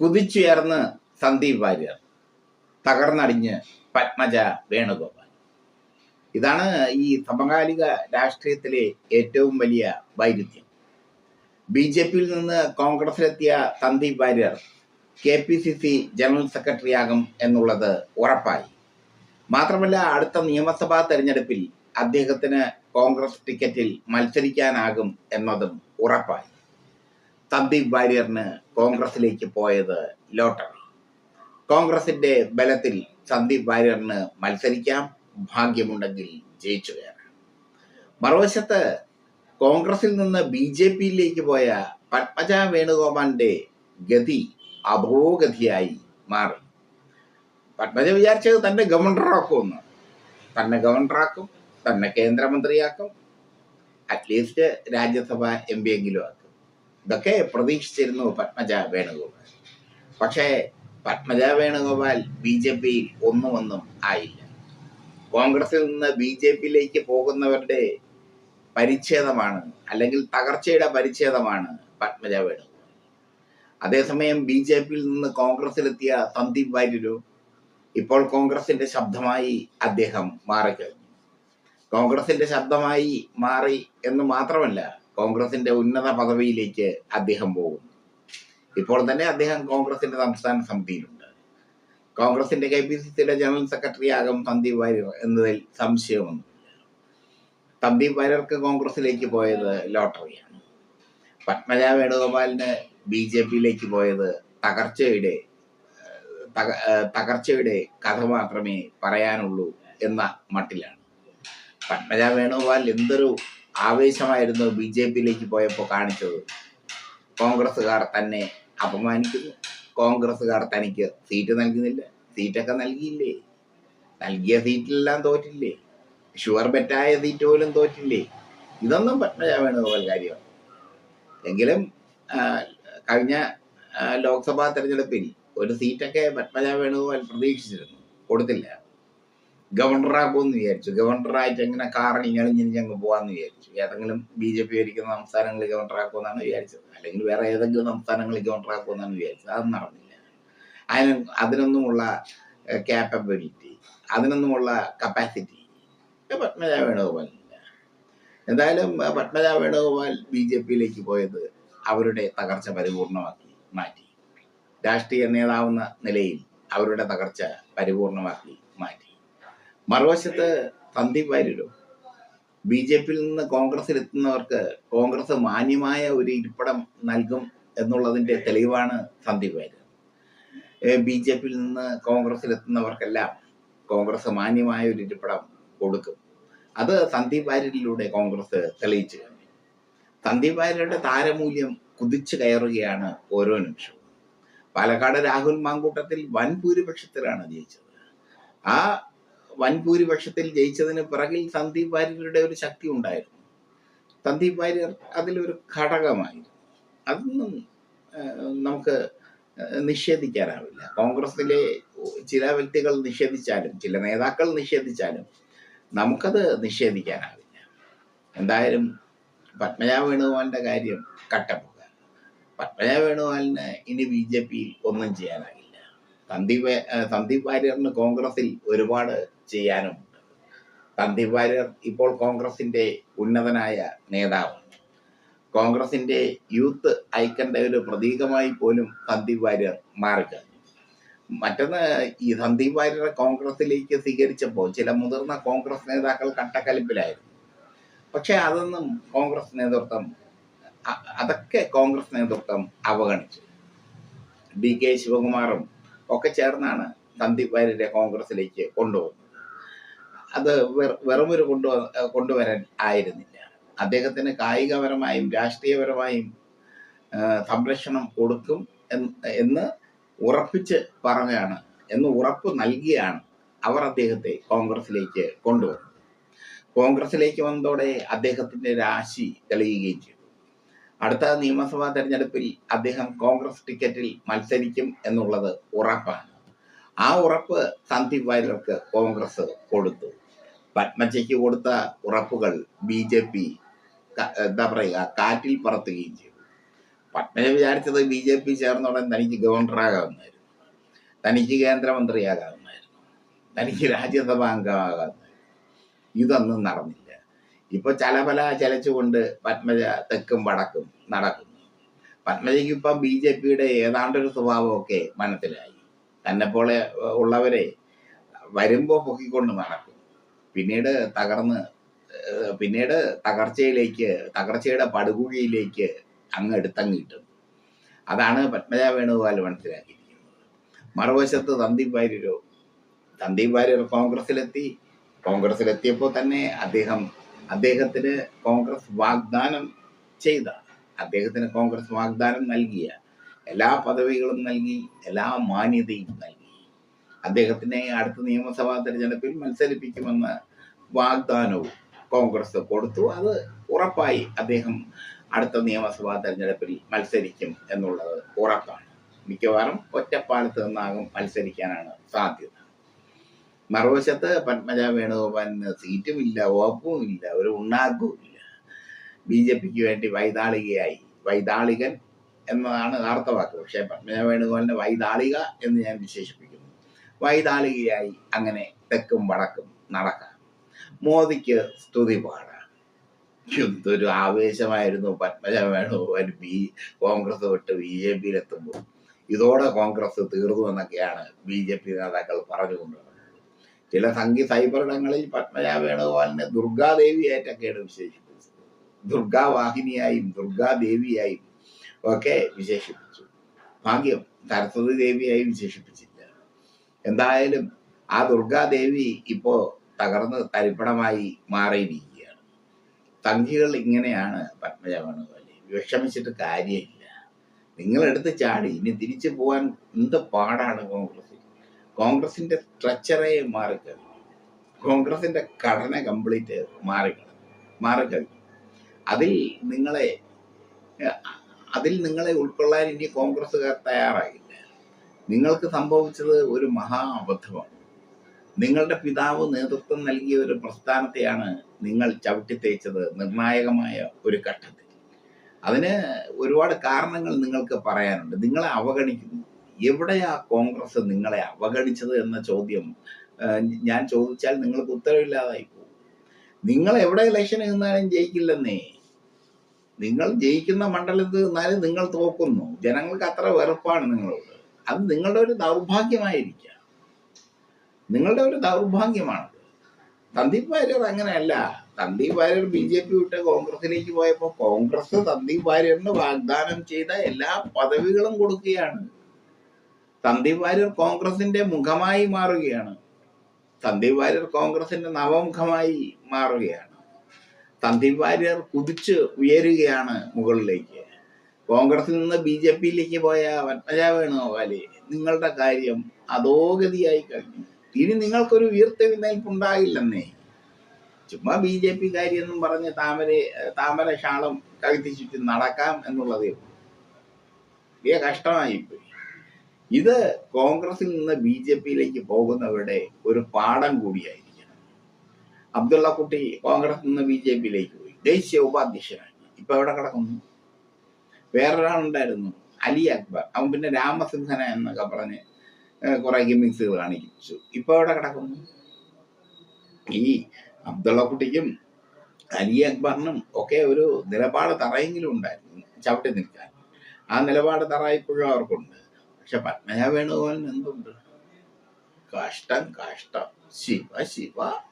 കുതിച്ചുയർന്ന് സന്ദീപ് വാര്യർ തകർന്നടിഞ്ഞ് പത്മജ വേണുഗോപാൽ. ഇതാണ് ഈ സമകാലിക രാഷ്ട്രീയത്തിലെ ഏറ്റവും വലിയ വൈരുദ്ധ്യം. ബി ജെ പിയിൽ നിന്ന് കോൺഗ്രസിലെത്തിയ Sandeep Warrier K P C C general സെക്രട്ടറിയാകും എന്നുള്ളത് ഉറപ്പായി. മാത്രമല്ല അടുത്ത നിയമസഭാ തെരഞ്ഞെടുപ്പിൽ അദ്ദേഹത്തിന് കോൺഗ്രസ് ടിക്കറ്റിൽ മത്സരിക്കാനാകും എന്നതും ഉറപ്പായി. സന്ദീപ് വാര്യറിന് കോൺഗ്രസിലേക്ക് പോയത് ലോട്ടറി. കോൺഗ്രസിന്റെ ബലത്തിൽ സന്ദീപ് വാര്യറിന് മത്സരിക്കാം ഭാഗ്യമുണ്ടെങ്കിൽ ജയിച്ചു കയറാം. മറുവശത്ത് കോൺഗ്രസിൽ നിന്ന് ബി ജെ പിയിലേക്ക് പോയ പത്മജ വേണുഗോപാലിന്റെ ഗതി അപോഗതിയായി മാറി. പത്മജ വിചാരിച്ചത് തന്നെ ഗവർണറാക്കുമെന്ന്. തന്നെ ഗവർണറാക്കും തന്നെ കേന്ദ്രമന്ത്രിയാക്കും. At least Rajya Sabha M എങ്കിലും ഇതൊക്കെ പ്രതീക്ഷിച്ചിരുന്നു പത്മജ വേണുഗോപാൽ പക്ഷേ പത്മജ വേണുഗോപാൽ ബി ജെ പിയിൽ ഒന്നും ഒന്നും ആയില്ല. കോൺഗ്രസിൽ നിന്ന് ബി ജെ പിയിലേക്ക് പോകുന്നവരുടെ പരിച്ഛേദമാണ് അല്ലെങ്കിൽ തകർച്ചയുടെ പരിച്ഛേദമാണ് പത്മജ വേണുഗോപാൽ അതേസമയം ബി ജെ പിയിൽ നിന്ന് കോൺഗ്രസിലെത്തിയ സന്ദീപ് വാര്യരു ഇപ്പോൾ കോൺഗ്രസിന്റെ ശബ്ദമായി അദ്ദേഹം മാറിക്കഴിഞ്ഞു. കോൺഗ്രസിന്റെ ശബ്ദമായി മാറി എന്ന് മാത്രമല്ല കോൺഗ്രസിന്റെ ഉന്നത പദവിയിലേക്ക് അദ്ദേഹം പോകുന്നു. ഇപ്പോൾ തന്നെ അദ്ദേഹം കോൺഗ്രസിന്റെ സംസ്ഥാന സമിതിയിലുണ്ട്. കോൺഗ്രസിന്റെ കെ പി സി സിയുടെ ജനറൽ സെക്രട്ടറി ആകും സന്ദീപ് വാര്യർ എന്നതിൽ സംശയമൊന്നുമില്ല. സന്ദീപ് വാര്യർക്ക് കോൺഗ്രസിലേക്ക് പോയത് ലോട്ടറിയാണ്. പത്മജ വേണുഗോപാലിന് ബി ജെ പിയിലേക്ക് പോയത് തകർച്ചയുടെ തകർച്ചയുടെ കഥ മാത്രമേ പറയാനുള്ളൂ എന്ന മട്ടിലാണ്. പത്മജ വേണുഗോപാൽ എന്തൊരു ആവേശമായിരുന്നു ബി ജെ പിയിലേക്ക് പോയപ്പോൾ കാണിച്ചത്. കോൺഗ്രസ്സുകാർ തന്നെ അപമാനിക്കുന്നു. കോൺഗ്രസ്സുകാർ തനിക്ക് സീറ്റ് നൽകുന്നില്ല. സീറ്റൊക്കെ നൽകിയില്ലേ? നൽകിയ സീറ്റിലെല്ലാം തോറ്റില്ലേ? ഷുവർ ബെറ്റായ സീറ്റ് പോലും തോറ്റില്ലേ? ഇതൊന്നും പത്മജ വേണുഗോപാൽ കാര്യമാണ്. എങ്കിലും കഴിഞ്ഞ ലോക്സഭാ തെരഞ്ഞെടുപ്പിൽ ഒരു സീറ്റൊക്കെ പത്മജ വേണുഗോപാൽ പ്രതീക്ഷിച്ചിരുന്നു. കൊടുത്തില്ല. ഗവർണറാക്കുമെന്ന് വിചാരിച്ചു. ഗവർണറായിട്ട് എങ്ങനെ കാറിൽ അങ്ങ് പോവാന്ന് വിചാരിച്ചു. ഏതെങ്കിലും ബി ജെ പി ഭരിക്കുന്ന സംസ്ഥാനങ്ങളിൽ ഗവർണറാക്കുമെന്നാണ് വിചാരിച്ചത്. അല്ലെങ്കിൽ വേറെ ഏതെങ്കിലും സംസ്ഥാനങ്ങളിൽ ഗവർണറാക്കുമെന്നാണ് വിചാരിച്ചത്. അത് നടന്നില്ല. അതിന് അതിനൊന്നുമുള്ള ക്യാപ്പബിലിറ്റി അതിനൊന്നുമുള്ള കപ്പാസിറ്റി പത്മജ വേണുഗോപാലില്ല എന്തായാലും പത്മജ വേണുഗോപാൽ ബി ജെ പിയിലേക്ക് പോയത് അവരുടെ തകർച്ച പരിപൂർണമാക്കി മാറ്റി. രാഷ്ട്രീയ നേതാവെന്ന നിലയിൽ അവരുടെ തകർച്ച പരിപൂർണമാക്കി മാറ്റി. മറുവശത്ത് സന്ദീപ് വാര്യരോ? ബി ജെ പിയിൽ നിന്ന് കോൺഗ്രസിൽ എത്തുന്നവർക്ക് കോൺഗ്രസ് മാന്യമായ ഒരു ഇരിപ്പിടം നൽകും എന്നുള്ളതിന്റെ തെളിവാണ് സന്ദീപ് വാര്യർ. ബി ജെ പിയിൽ നിന്ന് കോൺഗ്രസിൽ എത്തുന്നവർക്കെല്ലാം കോൺഗ്രസ് മാന്യമായ ഒരു ഇരിപ്പിടം കൊടുക്കും. അത് സന്ദീപ് വാര്യരിലൂടെ കോൺഗ്രസ് തെളിയിച്ചു കഴിഞ്ഞു. സന്ദീപ് വാര്യരുടെ താരമൂല്യം കുതിച്ചു കയറുകയാണ് ഓരോ നിമിഷവും. പാലക്കാട് രാഹുൽ മാങ്കൂട്ടത്തിൽ വൻ ഭൂരിപക്ഷത്തിലാണ് ജയിച്ചത്. ആ വൻ ഭൂരിപക്ഷത്തിൽ ജയിച്ചതിന് പിറകിൽ സന്ദീപ് വാര്യരുടെ ഒരു ശക്തി ഉണ്ടായിരുന്നു. സന്ദീപ് വാര്യർ അതിലൊരു ഘടകമായിരുന്നു. അതൊന്നും നമുക്ക് നിഷേധിക്കാനാവില്ല. കോൺഗ്രസിലെ ചില വ്യക്തികൾ നിഷേധിച്ചാലും ചില നേതാക്കൾ നിഷേധിച്ചാലും നമുക്കത് നിഷേധിക്കാനാവില്ല. എന്തായാലും പത്മജ വേണുഗോപാലിന്റെ കാര്യം കട്ടപ്പുക പത്മജ വേണുഗോപാലിന് ഇനി ബി ജെ പിയിൽ ഒന്നും ചെയ്യാനാകില്ല. സന്ദീപ് സന്ദീപ് വാര്യറിന് കോൺഗ്രസിൽ ഒരുപാട് ചെയ്യാനുമുണ്ട്. സന്ദീപ് വാര്യർ ഇപ്പോൾ കോൺഗ്രസിന്റെ ഉന്നതനായ നേതാവാണ്. കോൺഗ്രസിന്റെ യൂത്ത് ഐക്കന്റെ ഒരു പ്രതീകമായി പോലും സന്ദീപ് വാര്യർ മാറുക മറ്റൊന്ന് ഈ സന്ദീപ് വാര്യരെ കോൺഗ്രസിലേക്ക് സ്വീകരിച്ചപ്പോൾ ചില മുതിർന്ന കോൺഗ്രസ് നേതാക്കൾ കട്ടക്കലിപ്പിലായിരുന്നു. പക്ഷെ അതൊന്നും കോൺഗ്രസ് നേതൃത്വം അതൊക്കെ കോൺഗ്രസ് നേതൃത്വം അവഗണിച്ചു. ഡി കെ ശിവകുമാറും ഒക്കെ ചേർന്നാണ് സന്ദീപ് വാര്യരെ കോൺഗ്രസിലേക്ക് കൊണ്ടുവന്നത് അത് വെറ- വെറുമൊരു കൊണ്ടു കൊണ്ടുവരാൻ ആയിരുന്നില്ല. അദ്ദേഹത്തിന് കായികപരമായും രാഷ്ട്രീയപരമായും സംരക്ഷണം കൊടുക്കും എന്ന് എന്ന് ഉറപ്പിച്ച് പറഞ്ഞാണ് എന്ന് ഉറപ്പ് നൽകിയാണ് അവർ അദ്ദേഹത്തെ കോൺഗ്രസിലേക്ക് കൊണ്ടുവന്നത്. കോൺഗ്രസിലേക്ക് വന്നതോടെ അദ്ദേഹത്തിന്റെ രാശി തെളിയുകയും ചെയ്തു. അടുത്ത നിയമസഭാ തെരഞ്ഞെടുപ്പിൽ അദ്ദേഹം കോൺഗ്രസ് ടിക്കറ്റിൽ മത്സരിക്കും എന്നുള്ളത് ഉറപ്പാണ്. ആ ഉറപ്പ് സന്ദീപ് വാര്യർക്ക് കോൺഗ്രസ് കൊടുത്തു. പത്മജയ്ക്ക് കൊടുത്ത ഉറപ്പുകൾ ബി ജെ പി എന്താ പറയുക കാറ്റിൽ പറത്തുകയും ചെയ്തു. പത്മജ വിചാരിച്ചത് ബി ജെ പി ചേർന്നോടെ തനിക്ക് ഗവർണറാകാവുന്നതായിരുന്നു. തനിക്ക് കേന്ദ്രമന്ത്രിയാകാവുന്നതായിരുന്നു. തനിക്ക് രാജ്യസഭാ അംഗമാകാവുന്നതായിരുന്നു. ഇതൊന്നും നടന്നില്ല. ഇപ്പൊ ചലപല ചലച്ചുകൊണ്ട് പത്മജ തെക്കും വടക്കും നടക്കുന്നു. പത്മജയ്ക്ക് ഇപ്പം ബി ജെ പിയുടെ ഏതാണ്ടൊരു സ്വഭാവമൊക്കെ മനസ്സിലായി. തന്നെ പോലെ ഉള്ളവരെ വരുമ്പോ പൊക്കിക്കൊണ്ട് നടക്കും. പിന്നീട് തകർന്ന് പിന്നീട് തകർച്ചയിലേക്ക് തകർച്ചയുടെ പടുകുഴിയിലേക്ക് അങ്ങ് എടുത്തങ്ങ് കിട്ടും അതാണ് പത്മജ വേണുഗോപാൽ മനസ്സിലാക്കിയിരിക്കുന്നത്. മറുവശത്ത് സന്ദീപ് വാര്യരോ സന്ദീപ് വാര്യർ കോൺഗ്രസിലെത്തി കോൺഗ്രസിലെത്തിയപ്പോൾ തന്നെ അദ്ദേഹം അദ്ദേഹത്തിന് കോൺഗ്രസ് വാഗ്ദാനം ചെയ്ത അദ്ദേഹത്തിന് കോൺഗ്രസ് വാഗ്ദാനം നൽകിയ എല്ലാ പദവികളും നൽകി എല്ലാ മാന്യതയും നൽകി. അദ്ദേഹത്തിനെ അടുത്ത നിയമസഭാ തെരഞ്ഞെടുപ്പിൽ മത്സരിപ്പിക്കുമെന്ന വാഗ്ദാനവും കോൺഗ്രസ് കൊടുത്തു. അത് ഉറപ്പായി അദ്ദേഹം അടുത്ത നിയമസഭാ തെരഞ്ഞെടുപ്പിൽ മത്സരിക്കും എന്നുള്ളത് ഉറപ്പാണ്. മിക്കവാറും ഒറ്റപ്പാലത്ത് നിന്നാകും മത്സരിക്കാനാണ് സാധ്യത. മറുവശത്ത് പത്മജ വേണുഗോപാലിന് സീറ്റും ഇല്ല ഉറപ്പും ഇല്ല ഒരു ഉണ്ണാക്കും ഇല്ല ബി ജെ പിക്ക് വേണ്ടി വൈതാളികയായി. വൈതാളികൻ എന്നതാണ് യഥാർത്ഥ വാക്ക്. പക്ഷേ പത്മജ വേണുഗോപാലിനെ വൈതാളിക എന്ന് ഞാൻ വിശേഷിപ്പിക്കുന്നു. വൈതാളികയായി അങ്ങനെ തെക്കും വടക്കും നടക്കാം. മോദിക്ക് സ്തുതി പാടാം. എന്തൊരു ആവേശമായിരുന്നു പത്മജ വേണുഗോപാൽ ബി കോൺഗ്രസ് വിട്ട് ബി ജെ പിയിലെത്തുമ്പോൾ ഇതോടെ കോൺഗ്രസ് തീർന്നു എന്നൊക്കെയാണ് ബി ജെ പി നേതാക്കൾ പറഞ്ഞുകൊണ്ടുള്ളത്. ചില സംഗീ സൈബറിടങ്ങളിൽ പത്മജ വേണുഗോപാലിനെ ദുർഗാദേവിയായിട്ടൊക്കെയാണ് വിശേഷിപ്പിച്ചത്. ദുർഗാവാഹിനിയായും ദുർഗാദേവിയായും ഒക്കെ വിശേഷിപ്പിച്ചു. ഭാഗ്യം സരസ്വതി ദേവിയായി വിശേഷിപ്പിച്ചില്ല. എന്തായാലും ആ ദുർഗാദേവി ഇപ്പോ തകർന്ന് തരിപ്പണമായി മാറിയിരിക്കുകയാണ്. സംഘികൾ ഇങ്ങനെയാണ് പത്മജ വേണുഗോപാലി വിഷമിച്ചിട്ട് കാര്യമില്ല. നിങ്ങൾ എടുത്ത് ചാടി. ഇനി തിരിച്ചു പോകാൻ എന്ത് പാടാണ് കോൺഗ്രസ് കോൺഗ്രസിന്റെ സ്ട്രക്ചറേ മാറിക്കഴിഞ്ഞു. കോൺഗ്രസിന്റെ ഘടന കംപ്ലീറ്റ് മാറിക്കഴിഞ്ഞു. മാറിക്കഴിഞ്ഞു. അതിൽ നിങ്ങളെ അതിൽ നിങ്ങളെ ഉൾക്കൊള്ളാൻ ഇനി കോൺഗ്രസ്സുകാർ തയ്യാറായില്ല. നിങ്ങൾക്ക് സംഭവിച്ചത് ഒരു മഹാ അബദ്ധമാണ്. നിങ്ങളുടെ പിതാവ് നേതൃത്വം നൽകിയ ഒരു പ്രസ്ഥാനത്തെയാണ് നിങ്ങൾ ചവിട്ടിത്തേച്ചത് നിർണായകമായ ഒരു ഘട്ടത്തിൽ. അതിന് ഒരുപാട് കാരണങ്ങൾ നിങ്ങൾക്ക് പറയാനുണ്ട്. നിങ്ങളെ അവഗണിക്കുന്നു. എവിടെയാ കോൺഗ്രസ് നിങ്ങളെ അവഗണിച്ചത് എന്ന ചോദ്യം ഞാൻ ചോദിച്ചാൽ നിങ്ങൾക്ക് ഉത്തരവില്ലാതായി പോകും. നിങ്ങൾ എവിടെ ഇലക്ഷൻ നിന്നാലും ജയിക്കില്ലെന്നേ. നിങ്ങൾ ജയിക്കുന്ന മണ്ഡലത്തിൽ നിന്നാലും നിങ്ങൾ തോക്കുന്നു. ജനങ്ങൾക്ക് അത്ര വെറുപ്പാണ് നിങ്ങളോട്. അത് നിങ്ങളുടെ ഒരു ദൗർഭാഗ്യമായിരിക്കാം. നിങ്ങളുടെ ഒരു ദൗർഭാഗ്യമാണ് സന്ദീപ് വാര്യർ അങ്ങനെയല്ല. Sandeep Warrier B J P വിട്ട് കോൺഗ്രസിലേക്ക് പോയപ്പോൾ കോൺഗ്രസ് സന്ദീപ് വാര്യറിന് വാഗ്ദാനം ചെയ്ത എല്ലാ പദവികളും കൊടുക്കുകയാണ്. സന്ദീപ് വാര്യർ കോൺഗ്രസിന്റെ മുഖമായി മാറുകയാണ്. സന്ദീപ് വാര്യർ കോൺഗ്രസിന്റെ നവമുഖമായി മാറുകയാണ്. സന്ദീപ് വാര്യർ കുതിച്ച് ഉയരുകയാണ് മുകളിലേക്ക്. കോൺഗ്രസിൽ നിന്ന് ബി ജെ പിയിലേക്ക് പോയ പത്മജ വേണുഗോപാലെ നിങ്ങളുടെ കാര്യം അധോഗതിയായി കഴിഞ്ഞു. ഇനി നിങ്ങൾക്കൊരു ഉയർത്തെഴുന്നേൽപ്പുണ്ടാകില്ലെന്നേ ചുമ്മാ ബി ജെ പി കാര്യമെന്നും പറഞ്ഞ് താമര താമര ശാളം കഴുത്തി ചുറ്റി നടക്കാം എന്നുള്ളതേ വലിയ കഷ്ടമായിപ്പോയി. ഇത് കോൺഗ്രസിൽ നിന്ന് ബി ജെ പിയിലേക്ക് പോകുന്നവരുടെ ഒരു പാഠം കൂടിയായിരിക്കണം. അബ്ദുള്ള കുട്ടി കോൺഗ്രസിൽ നിന്ന് ബി ജെ പിയിലേക്ക് പോയി. ദേശീയ ഉപാധ്യക്ഷനായി. ഇപ്പൊ എവിടെ കിടക്കുന്നു? വേറൊരാളുണ്ടായിരുന്നു അലി അക്ബർ. അവൻ പിന്നെ രാമസിംഹന എന്നൊക്കെ പറഞ്ഞ് കുറെ ഗിമിക്സുകൾ കാണിച്ചു. ഇപ്പൊ എവിടെ കിടക്കുന്നു? ഈ അബ്ദുള്ള കുട്ടിക്കും അലി അക്ബറിനും ഒക്കെ ഒരു നിലപാട് തറയെങ്കിലും ഉണ്ടായിരുന്നു ചവിട്ടി നിൽക്കാൻ. ആ നിലപാട് തറ ഇപ്പോഴും അവർക്കുണ്ട്. പക്ഷെ പത്മജ വേണുഗോപാലിന് എന്തുണ്ട്? കഷ്ടം കഷ്ടം. ശിവ ശിവ.